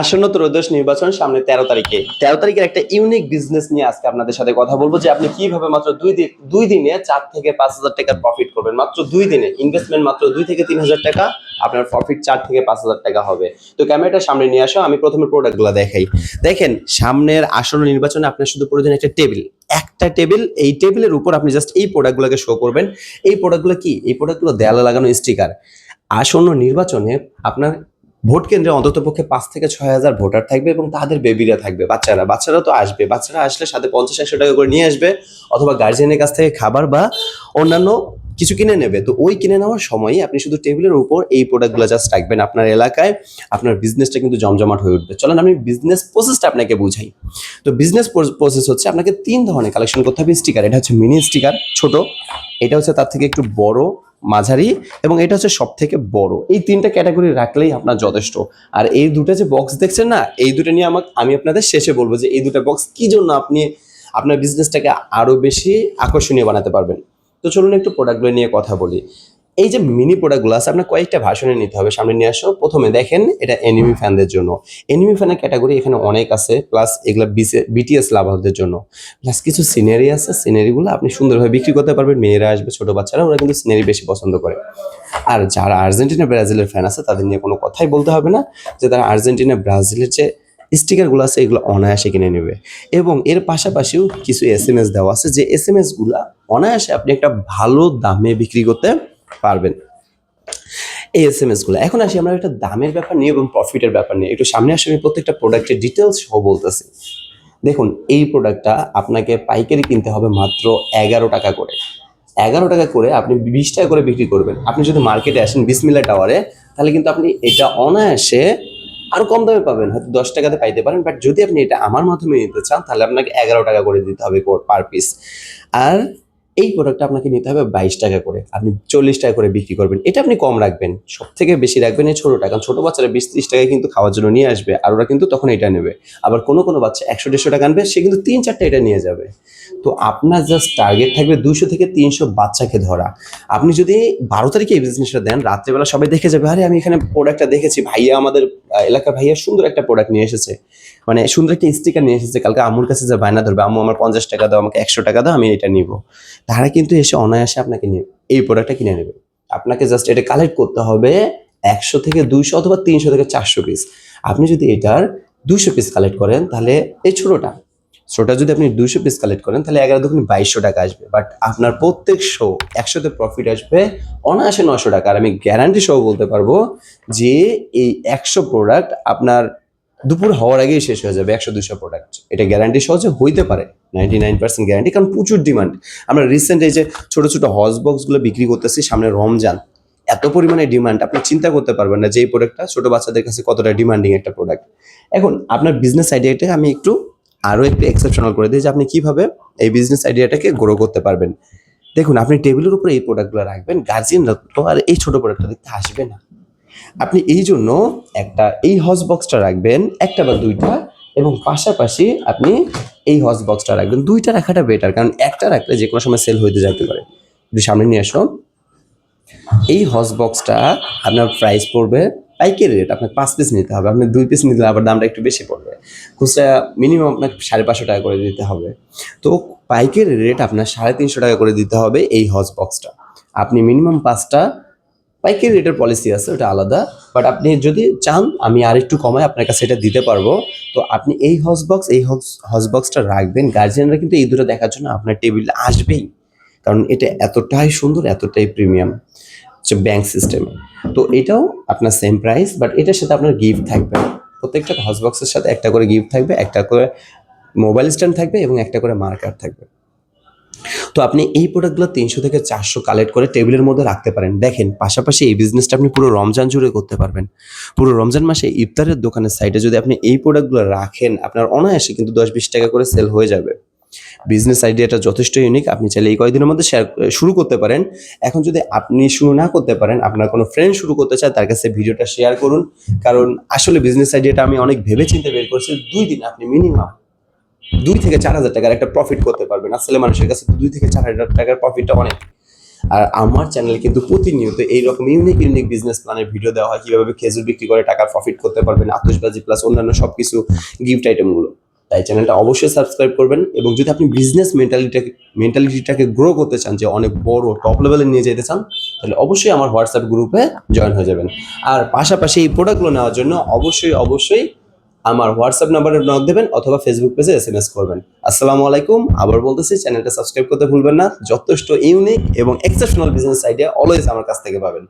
আসন্ন ত্রয়োদশ নির্বাচন সামনে তেরো তারিখে। তেরো তারিখের একটা ইউনিক বিজনেস নিয়ে আজকে আপনাদের সাথে কথা বলব যে আপনি কীভাবে মাত্র দুই দিন দুই দিনে চার থেকে পাঁচ হাজার টাকার প্রফিট করবেন। মাত্র দুই দিনে। ইনভেস্টমেন্ট মাত্র দুই থেকে তিন হাজার টাকা, আপনার প্রফিট চার থেকে পাঁচ হাজার টাকা হবে। তো ক্যামেরাটা সামনে নিয়ে আসো, আমি প্রথমে প্রোডাক্টগুলো দেখাই। দেখেন, সামনের আসন্ন নির্বাচনে আপনার শুধু প্রয়োজন একটা টেবিল একটা টেবিল এই টেবিলের উপর আপনি জাস্ট এই প্রোডাক্টগুলোকে শো করবেন। এই প্রোডাক্টগুলো কি? এই প্রোডাক্টগুলো দেয়ালে লাগানো স্টিকার আসন্ন নির্বাচনে আপনার ভোট কেন্দ্রে অন্তত পক্ষে পাঁচ থেকে ছয় হাজার ভোটার থাকবে এবং তাদের বেবিরা থাকবে, বাচ্চারা। বাচ্চারা তো আসবে। বাচ্চারা আসলে সাথে পঞ্চাশ, একশো টাকা করে নিয়ে আসবে অথবা গার্জিয়ানের কাছ থেকে খাবার বা অন্যান্য কিছু কিনে নেবে। তো ওই কিনে নেওয়ার সময় আপনি শুধু টেবিলের উপর এই প্রোডাক্টগুলো জাস্ট রাখবেন আপনার এলাকায়। আপনার বিজনেসটা কিন্তু জমজমাট হয়ে উঠবে। চলেন, আমি বিজনেস প্রসেসটা আপনাকে বুঝাই। তো বিজনেস প্রসেস হচ্ছে আপনাকে তিন ধরনের কালেকশন করতে হবে। স্টিকার এটা হচ্ছে মিনি স্টিকার ছোট। এটা হচ্ছে তার থেকে একটু বড়। মাঝারি এবং এটা হচ্ছে সব থেকে বড়। এই তিনটা ক্যাটাগরি রাখলেই আপনার যথেষ্ট। আর এই দুটো যে বক্স দেখছেন না, এই দুটো নিয়ে আমাকে আমি আপনাদের শেষে বলব যে এই দুটো বক্স কি জন্য আপনি আপনার বিজনেসটাকে আরও বেশি আকর্ষণীয় বানাতে পারবেন। তো চলুন একটু প্রোডাক্টগুলো নিয়ে কথা বলি। এই যে মিনি প্রোডাক্টগুলো আছে, আপনার কয়েকটা ভাষণে নিতে হবে। সামনে নিয়ে আসো। প্রথমে দেখেন, এটা এনিমি ফ্যানদের জন্য। এনিমি ফ্যানের ক্যাটাগরি এখানে অনেক আছে প্লাস এগুলা বিটিএস লাভারদের জন্য। প্লাস কিছু সিনারি আছে সিনারিগুলো আপনি সুন্দরভাবে বিক্রি করতে পারবেন। মেয়েরা আসবে, ছোট বাচ্চারা, ওরা কিন্তু সিনারি বেশি পছন্দ করে। আর যারা আর্জেন্টিনা, ব্রাজিলের ফ্যান আছে, তাদের নিয়ে কোনো কথাই বলতে হবে না যে তারা আর্জেন্টিনা, ব্রাজিলের যে স্টিকারগুলো আছে, এগুলো অনায়াসে কিনে নেবে। এবং এর পাশাপাশিও কিছু এস এম এস দেওয়া আছে, যে এস এম এসগুলা অনায়াসে আপনি একটা ভালো দামে বিক্রি করতে পারবেন। এই এস এম এসগুলো। এখন আসি আমরা একটা দামের ব্যাপার নিয়ে এবং প্রফিটের ব্যাপার নিয়ে। একটু সামনে আসে আমি প্রত্যেকটা প্রোডাক্টের ডিটেলস সহ বলতেছি। দেখুন, এই প্রোডাক্টটা আপনাকে পাইকারি কিনতে হবে মাত্র এগারো টাকা করে। এগারো টাকা করে আপনি বিশ টাকা করে বিক্রি করবেন। আপনি যদি মার্কেটে আসেন বিসমিল্লা টাওয়ারে তাহলে কিন্তু আপনি এটা অনায়াসে আরও কম দামে পাবেন। হয়তো দশ টাকাতে পাইতে পারেন বাট যদি আপনি এটা আমার মাধ্যমে নিতে চান, তাহলে আপনাকে এগারো টাকা করে দিতে হবে পার পিস আর এই প্রোডাক্টটা আপনাকে নিতে হবে বাইশ টাকা করে। আপনি চল্লিশ টাকা করে বিক্রি করবেন। এটা আপনি কম রাখবেন। সব থেকে বেশি রাখবেন এই ছোটোটা। কারণ ছোটো বাচ্চারা বিশ ত্রিশ টাকায় কিন্তু খাওয়ার জন্য নিয়ে আসবে আর ওরা কিন্তু তখন এটা নেবে। আবার কোনো কোনো বাচ্চা একশো, দেড়শো টাকা আনবে, সে কিন্তু তিন, চারটা এটা নিয়ে যাবে। তো আপনার জাস্ট টার্গেট থাকবে দুশো থেকে তিনশো বাচ্চাকে ধরা। আপনি যদি বারো তারিখে এই বিজনেসটা দেন, রাত্রেবেলা সবাই দেখে যাবে, আরে, আমি এখানে প্রোডাক্টটা দেখেছি। ভাইয়া আমাদের এলাকার ভাইয়া সুন্দর একটা প্রোডাক্ট নিয়ে এসেছে। মানে সুন্দর একটা স্টিকার নিয়ে এসেছে। কালকে আম্মুর কাছে যে বায়না ধরবে, আম্মু, আমার পঞ্চাশ টাকা দাও, আমাকে একশো টাকা দাও, আমি এটা নিব। তারা কিন্তু এসে অনায়াসে আপনাকে নিয়ে এই প্রোডাক্টটা কিনে নেবে। আপনাকে জাস্ট এটা কালেক্ট করতে হবে একশো থেকে দুইশো অথবা তিনশো থেকে চারশো পিস আপনি যদি এটার দুশো পিস কালেক্ট করেন, তাহলে এই ছোটোটা। ছোটটা যদি আপনি দুইশো পিস কালেক্ট করেন, তাহলে এগারো দুগুণ বাইশশো টাকা আসবে। বাট আপনার প্রত্যেক শো একশোতে প্রফিট আসবে অনায়াসে নশো টাকা। আর আমি গ্যারান্টি সহ বলতে পারব যে এই একশো প্রোডাক্ট আপনার দুপুর হওয়ার আগেই শেষ হয়ে যাবে একশো দুশো প্রোডাক্ট এটা গ্যারান্টি সহজে হইতে পারে নাইনটি নাইন পার্সেন্ট গ্যারান্টি কারণ প্রচুর ডিমান্ড আমরা রিসেন্ট এই যে ছোটো ছোটো হজ বক্সগুলো বিক্রি করতেছি, সামনে রমজান, এত পরিমাণে ডিমান্ড আপনি চিন্তা করতে পারবেন না যে এই প্রোডাক্টটা ছোট বাচ্চাদের কাছে কতটা ডিমান্ডিং একটা প্রোডাক্ট এখন আপনার বিজনেস আইডিয়াটা আমি একটু আরও একটু এক্সেপশনাল করে দিই যে আপনি কীভাবে এই বিজনেস আইডিয়াটাকে গ্রো করতে পারবেন। দেখুন, আপনি টেবিলের উপরে এই প্রোডাক্টগুলো রাখবেন গার্জিয়ানরা তো আর এই ছোটো প্রোডাক্টটা দেখতে আসবে না। আপনি এই জন্য একটা এই হজ বক্সটা রাখবেন, একটা বা দুইটা, এবং পাশাপাশি আপনি এই হজ বক্সটা রাখবেন। দুইটা রাখাটা বেটার কারণ একটা রাখলে যে কোনো সময় সেল হইতে যেতে পারে। যদি সামনে নিয়ে আসো। এই হজ বক্সটা আপনার প্রাইস পড়বে পাইকারি রেট আপনাকে পাঁচ পিস নিতে হবে। আপনি দুই পিস নিতে আবার দামটা একটু বেশি পড়বে। খুচরা মিনিমাম আপনাকে সাড়ে পাঁচশো টাকা করে দিতে হবে। তো পাইকারি রেট আপনার সাড়ে তিনশো টাকা করে দিতে হবে এই হজ বক্সটা আপনি মিনিমাম পাঁচটা পাইকারি রেটের পলিসি আছে, ওটা আলাদা। বাট আপনি যদি চান, আমি আর একটু কমায় আপনার কাছে এটা দিতে পারব। তো আপনি এই হজ বক্স এই হজ হজ বক্সটা রাখবেন। গার্জিয়ানরা কিন্তু এই দুটো দেখার জন্য আপনার টেবিল আসবেই। কারণ এটা এতটাই সুন্দর, এতটাই প্রিমিয়াম হচ্ছে ব্যাংক সিস্টেমে তো এটাও আপনার সেম প্রাইস বাট এটার সাথে আপনার গিফট থাকবে। প্রত্যেকটা হজ বক্সের সাথে একটা করে গিফট থাকবে, একটা করে মোবাইল স্ট্যান্ড থাকবে এবং একটা করে মার্কার থাকবে। তো আপনি এই প্রোডাক্টগুলো তিনশো থেকে চারশো কালেক্ট করে টেবিলের মধ্যে রাখতে পারেন। দেখেন, পাশাপাশি এই বিজনেসটা আপনি পুরো রমজান জুড়ে করতে পারবেন। পুরো রমজান মাসে ইফতারের দোকানের সাইডে যদি আপনি এই প্রোডাক্টগুলো রাখেন, আপনার অনায়াসে কিন্তু দশ বিশ টাকা করে সেল হয়ে যাবে। বিজনেস আইডিয়াটা যথেষ্ট ইউনিক আপনি চাইলে এই কয়েকদিনের মধ্যে শেয়ার শুরু করতে পারেন। এখন যদি আপনি শুরু না করতে পারেন, আপনার কোনো ফ্রেন্ড শুরু করতে চায়, তার কাছে ভিডিওটা শেয়ার করুন। কারণ আসলে বিজনেস আইডিয়াটা আমি অনেক ভেবে চিন্তে বের করছি, দুই দিন আপনি মিনিমাম দুই থেকে চার হাজার টাকার একটা প্রফিট করতে পারবেন। আসলে মানুষের কাছে দুই থেকে চার হাজার টাকার প্রফিটটা অনেক। আর আমার চ্যানেলে কিন্তু প্রতিনিয়ত এইরকম ইউনিক ইউনিক বিজনেস প্ল্যানের ভিডিও দেওয়া হয়, কীভাবে খেজুর বিক্রি করে টাকা প্রফিট করতে পারবেন, আতশবাজি প্লাস অন্যান্য সবকিছু গিফট আইটেমগুলো তাই চ্যানেলটা অবশ্যই সাবস্ক্রাইব করবেন এবং যদি আপনি বিজনেস মেন্টালিটাকে মেন্টালিটিটাকে গ্রো করতে চান, যে অনেক বড় টপ লেভেলে নিয়ে যেতে চান, তাহলে অবশ্যই আমার হোয়াটসঅ্যাপ গ্রুপে জয়েন হয়ে যাবেন। আর পাশাপাশি এই প্রোডাক্টগুলো নেওয়ার জন্য অবশ্যই অবশ্যই আমার হোয়াটসঅ্যাপ নাম্বারে নক দেবেন অথবা ফেসবুক পেজে এস এম এস করবেন। আসসালামু আলাইকুম। আবার বলতেছি চ্যানেলটা সাবস্ক্রাইব করতে ভুলবেন না। যথেষ্ট ইউনিক এবং এক্সেপশনাল বিজনেস আইডিয়া অলওয়েজ আমার কাছ থেকে পাবেন।